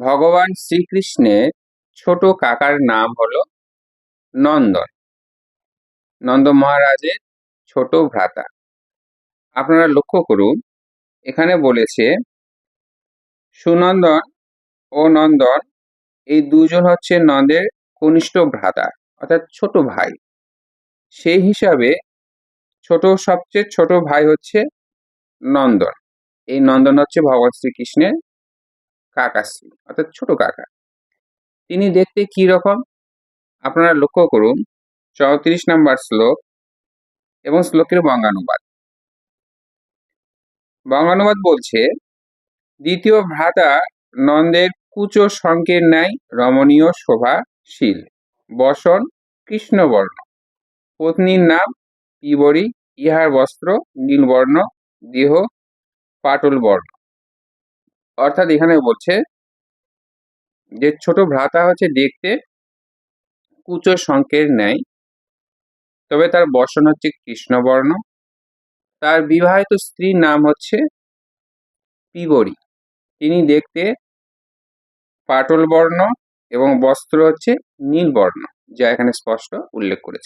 ভগবান শ্রীকৃষ্ণের ছোট কাকার নাম হলো নন্দন। নন্দ মহারাজের ছোট ভ্রাতা। আপনারা লক্ষ্য করুন, এখানে বলেছে, সুনন্দন ও নন্দন, এই দুজন হচ্ছে নন্দের কনিষ্ঠ ভ্রাতা, অর্থাৎ ছোট ভাই। সেই হিসাবে ছোট, সবচেয়ে ছোট ভাই হচ্ছে নন্দন। এই নন্দন হচ্ছে ভগবান শ্রীকৃষ্ণের কাকাশ্রী অর্থাৎ ছোট কাকা। তিনি দেখতে কি রকম? আপনারা লক্ষ্য করুন, চৌত্রিশ নম্বর শ্লোক এবং শ্লোকের বঙ্গানুবাদ। বঙ্গানুবাদ বলছে, দ্বিতীয় ভ্রাতা নন্দের কুচো শঙ্কের ন্যায় রমণীয় শোভাশীল, বসন কৃষ্ণবর্ণ। পত্নীর নাম পিবরী, ইহার বস্ত্র নীলবর্ণ, দেহ পাটল বর্ণ অর্থাৎ এখানে বলছে যে ছোট ভ্রাতা হচ্ছে দেখতে কুচো শঙ্কের ন্যায়। তবে তার বসন হচ্ছে কৃষ্ণবর্ণ। তার বিবাহিত স্ত্রীর নাম হচ্ছে পিবরী। তিনি দেখতে পাটল বর্ণ এবং বস্ত্র হচ্ছে নীল বর্ণ যা এখানে স্পষ্ট উল্লেখ করেছে।